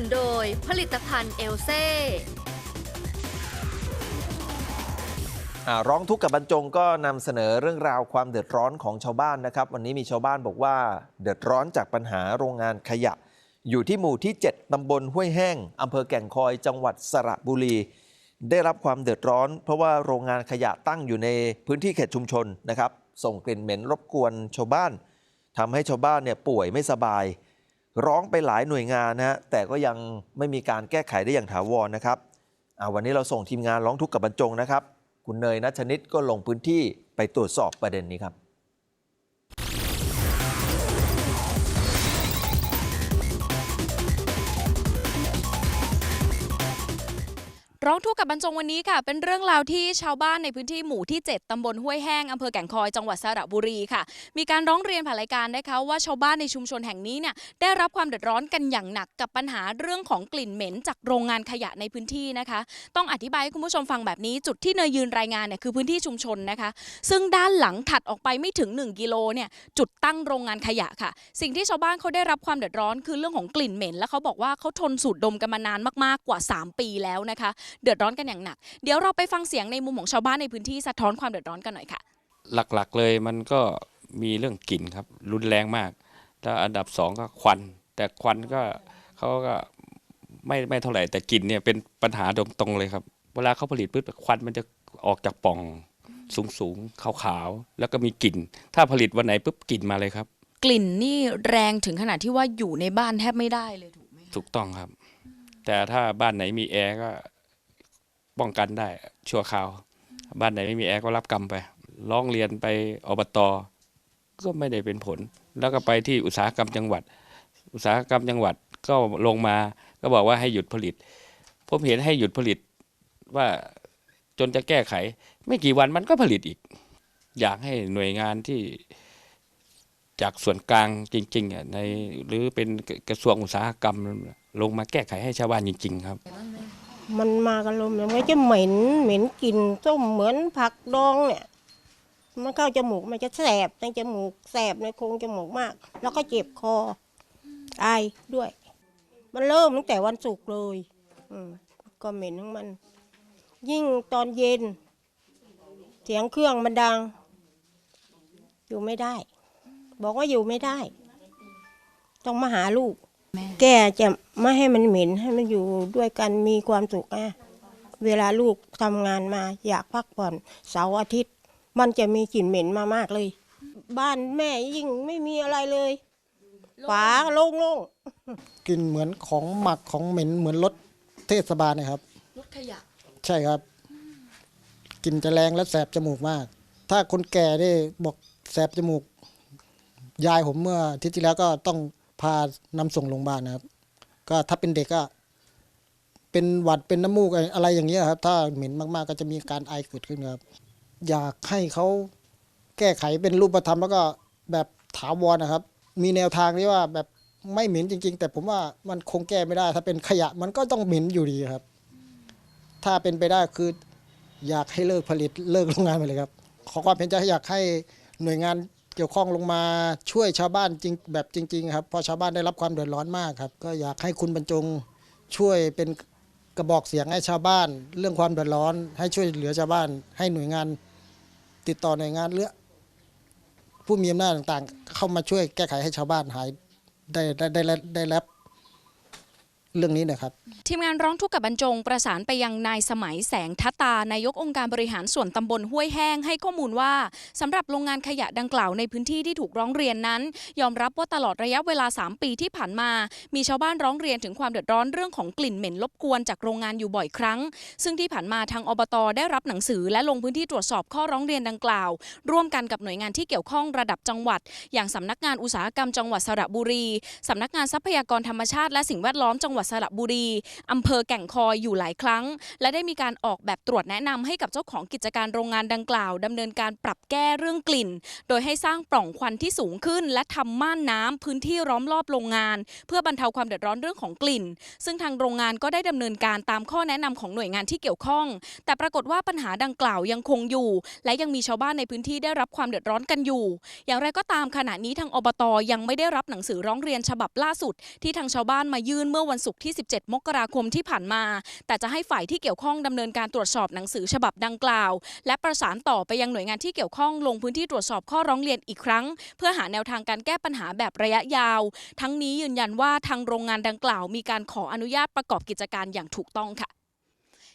นุนโดยผลิตภัณฑ์เอลเซ่อ่าร้องทุกข์กับบรรจงก็นำเสนอเรื่องราวความเดือดร้อนของชาวบ้านนะครับ วันนี้มีชาวบ้านบอกว่า เดือดร้อนจากปัญหาโรงงานขยะ อยู่ที่หมู่ที่ 7 ตำบลห้วยแห้งอำเภอแก่งคอยจังหวัดสระบุรี ได้รับความเดือดร้อน เพราะว่าโรงงานขยะตั้งอยู่ในพื้นที่เขตชุมชนนะครับ ส่งกลิ่นเหม็นรบกวนชาวบ้านทำให้ชาวบ้านเนี่ยป่วยไม่สบาย ร้องไปหลายหน่วยงานนะฮะแต่ก็ยังไม่มีการแก้ไขได้อย่างถาวรนะครับวันนี้เราส่งทีมงานร้องทุกข์กับบรรจงนะครับ คุณเนยนัชนิดก็ลงพื้นที่ไปตรวจสอบประเด็นนี้ครับ ร้องทุกข์กับบรรจงวันนี้ค่ะ เป็นเรื่องราวที่ชาวบ้านในพื้นที่หมู่ที่ 7ตำบลห้วยแห้งอำเภอแก่งคอยจังหวัดสระบุรีค่ะ มีการร้องเรียนผ่านรายการนะคะว่าชาวบ้านในชุมชนแห่งนี้เนี่ยได้รับความเดือดร้อนกันอย่างหนักกับปัญหาเรื่องของกลิ่นเหม็นจากโรงงานขยะในพื้นที่นะคะ ต้องอธิบายให้คุณผู้ชมฟังแบบนี้จุดที่เนยยืนรายงานเนี่ยคือพื้นที่ชุมชนนะคะ ซึ่งด้านหลังถัดออกไปไม่ถึง 1 กิโลเนี่ยจุดตั้งโรงงานขยะค่ะ สิ่งที่ชาวบ้านเขาได้รับความเดือดร้อนคือเรื่องของกลิ่นเหม็น และเขาบอกว่าเขาทนสูดดมกันมานานมากๆกว่า 3 ปีแล้วนะคะเดือดร้อนกันอย่างหนัก เดี๋ยวเราไปฟังเสียงในมุมของชาวบ้านในพื้นที่สะท้อนความเดือดร้อนกันหน่อยค่ะ หลักๆเลยมันก็มีเรื่องกลิ่นครับ รุนแรงมาก แล้วอันดับสองก็ควัน แต่ควันก็เขาก็ไม่ไม่เท่าไหร่แต่กลิ่นเนี่ยเป็นปัญหาตรงๆเลยครับ เวลาเขาผลิตปุ๊บควันมันจะออกจากปล่องสูงสูงๆขาวๆแล้วก็มีกลิ่น ถ้าผลิตวันไหนปุ๊บกลิ่นมาเลยครับ กลิ่นนี่แรงถึงขนาดที่ว่าอยู่ในบ้านแทบไม่ได้เลยถูกไหมคะถูกต้องครับ แต่ถ้าบ้านไหนมีแอร์ก็ ป้องกันได้ชั่วคราว บ้านไหนไม่มีแอร์ก็รับกรรมไปร้องเรียนไปอบตก็ไม่ได้เป็นผล แล้วก็ไปที่อุตสาหกรรมจังหวัด อุตสาหกรรมจังหวัดก็ลงมาก็บอกว่าให้หยุดผลิต ผมเห็นให้หยุดผลิตว่าจนจะแก้ไข ไม่กี่วันมันก็ผลิตอีก อยากให้หน่วยงานที่จากส่วนกลางจริงๆอะในหรือเป็นกระทรวงอุตสาหกรรมลงมาแก้ไขให้ชาวบ้านจริง ๆ ครับ มันมากันลมเนี่ยมันก็จะเหม็นเหม็นกลิ่นส้มเหมือนผักดองเนี่ย มันเข้าจมูกมันจะแสบในจมูกแสบในโพรงจมูกมาก แล้วก็เจ็บคอไอด้วย มันเริ่มตั้งแต่วันศุกร์เลย อืมก็เหม็นทั้งมัน ยิ่งตอนเย็น เสียงเครื่องมันดัง อยู่ไม่ได้ บอกว่าอยู่ไม่ได้ ต้องมาหาลูก แกจะไม่ให้มันเหม็นให้มันอยู่ด้วยกันมีความสุขอะเวลาลูกทำงานมาอยากพักผ่อนเสาร์อาทิตย์ มันจะมีกลิ่นเหม็นมามากเลย บ้านแม่ยิ่งไม่มีอะไรเลยฝาโล่งกลิ่นเหมือนของหมักของเหม็นเหมือนรถเทศบาลนะครับรถขยะใช่ครับกลิ่นจะแรงและแสบจมูกมาก ถ้าคนแก่ได้บอกแสบจมูก ยายผมเมื่ออาทิตย์ที่แล้วก็ต้อง พานำส่งโรงพยาบาลนะครับ ก็ถ้าเป็นเด็กก็เป็นหวัดเป็นน้ำมูกอะไรอย่างเงี้ยครับ ถ้าเหม็นมากๆก็จะมีการไอเกิดขึ้นครับ อยากให้เขาแก้ไขเป็นรูปธรรมแล้วก็แบบถาวรนะครับ มีแนวทางที่ว่าแบบไม่เหม็นจริง ๆ แต่ผมว่ามันคงแก้ไม่ได้ ถ้าเป็นขยะมันก็ต้องเหม็นอยู่ดีครับ ถ้าเป็นไปได้คืออยากให้เลิกผลิตเลิกโรงงานไปเลยครับ ขอความเห็นใจอยากให้หน่วยงาน กี่ยวข้องลงมาช่วยชาวบ้านจริงแบบจริง ๆ ครับเพราะชาวบ้านได้รับความเดือดร้อนมากครับ ก็อยากให้คุณบรรจงช่วยเป็นกระบอกเสียงให้ชาวบ้าน เรื่องความเดือดร้อน ให้ช่วยเหลือชาวบ้าน ให้หน่วยงาน ติดต่อหน่วยงานเลือผู้มีอำนาจต่างๆ เข้ามาช่วยแก้ไขให้ชาวบ้านหายได้ได้ได้ได้รับ เรื่องนี้นะครับ ทีมงานร้องทุกข์กับบรรจงประสานไปยังนายสมัยแสงทัตตานายกองค์การบริหารส่วนตำบลห้วยแห้งให้ข้อมูลว่าสำหรับโรงงานขยะดังกล่าวในพื้นที่ที่ถูกร้องเรียนนั้น ยอมรับว่าตลอดระยะเวลา 3 ปีที่ผ่านมา มีชาวบ้านร้องเรียนถึงความเดือดร้อนเรื่องของกลิ่นเหม็นรบกวนจากโรงงานอยู่บ่อยครั้ง ซึ่งที่ผ่านมาทางอบตได้รับหนังสือ และลงพื้นที่ตรวจสอบข้อร้องเรียนดังกล่าว ร่วมกันกับหน่วยงานที่เกี่ยวข้องระดับจังหวัด อย่างสำนักงานอุตสาหกรรมจังหวัดสระบุรีสำนักงานทรัพยากรธรรมชาติและสิ่งแวดล้อมจังหวัดสระบุรีอำเภอแก่งคอยอยู่หลายครั้ง และได้มีการออกแบบตรวจแนะนำให้กับเจ้าของกิจการโรงงานดังกล่าวดำเนินการปรับแก้เรื่องกลิ่น โดยให้สร้างปล่องควันที่สูงขึ้น และทำม่านน้ำพื้นที่ล้อมรอบโรงงาน เพื่อบรรเทาความเดือดร้อนเรื่องของกลิ่น ซึ่งทางโรงงานก็ได้ดำเนินการตามข้อแนะนำของหน่วยงานที่เกี่ยวข้อง แต่ปรากฏว่าปัญหาดังกล่าวยังคงอยู่ และยังมีชาวบ้านในพื้นที่ได้รับความเดือดร้อนกันอยู่ อย่างไรก็ตามขณะนี้ทางอบตยังไม่ได้รับหนังสือร้องเรียนฉบับล่าสุด ที่ทางชาวบ้านมายื่นเมื่อวันศุกร์ศุกร์ที่ 17 มกราคมที่ผ่านมา แต่จะให้ฝ่ายที่เกี่ยวข้องดำเนินการตรวจสอบหนังสือฉบับดังกล่าว และประสานต่อไปยังหน่วยงานที่เกี่ยวข้องลงพื้นที่ตรวจสอบข้อร้องเรียนอีกครั้ง เพื่อหาแนวทางการแก้ปัญหาแบบระยะยาว ทั้งนี้ยืนยันว่าทางโรงงานดังกล่าว มีการขออนุญาตประกอบกิจการอย่างถูกต้องค่ะ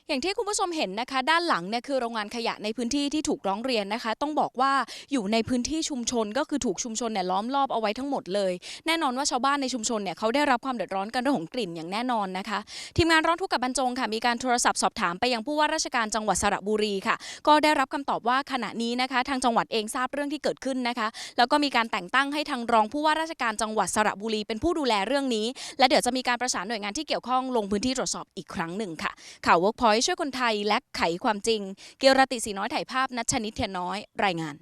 อย่างที่คุณผู้ชมเห็นนะคะ ด้านหลังเนี่ยคือโรงงานขยะในพื้นที่ที่ถูกร้องเรียนนะคะ ต้องบอกว่าอยู่ในพื้นที่ชุมชนก็คือถูกชุมชนเนี่ยล้อมรอบเอาไว้ทั้งหมดเลย แน่นอนว่าชาวบ้านในชุมชนเนี่ยเขาได้รับความเดือดร้อนกันเรื่องของกลิ่นอย่างแน่นอนนะคะ ทีมงานร้องทุกข์กับบรรจงค่ะมีการโทรศัพท์สอบถามไปยังผู้ว่าราชการจังหวัดสระบุรีค่ะ ก็ได้รับคำตอบว่าขณะนี้นะคะ ทางจังหวัดเองทราบเรื่องที่เกิดขึ้นนะคะ แล้วก็มีการแต่งตั้งให้ทางรองผู้ว่าราชการจังหวัดสระบุรี เป็นผู้ดูแลเรื่องนี้ และเดี๋ยวจะมีการประสานหน่วยงานที่เกี่ยวข้องลงพื้นที่ตรวจสอบอีกครั้งหนึ่งค่ะข่าว Workpoint ช่วยคนไทยและไขความจริง เกียรติสีน้อยถ่ายภาพนัชนิดเทียนน้อยรายงาน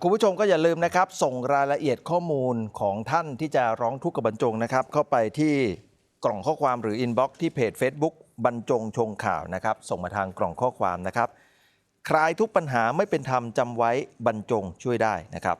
คุณผู้ชมก็อย่าลืมนะครับ ส่งรายละเอียดข้อมูลของท่านที่จะร้องทุกข์กับบรรจงนะครับ เข้าไปที่กล่องข้อความหรืออินบ็อกซ์ที่เพจ Facebook บรรจงชงข่าวนะครับ ส่งมาทางกล่องข้อความนะครับ คลายทุกปัญหาไม่เป็นธรรมจำไว้บรรจงช่วยได้นะครับ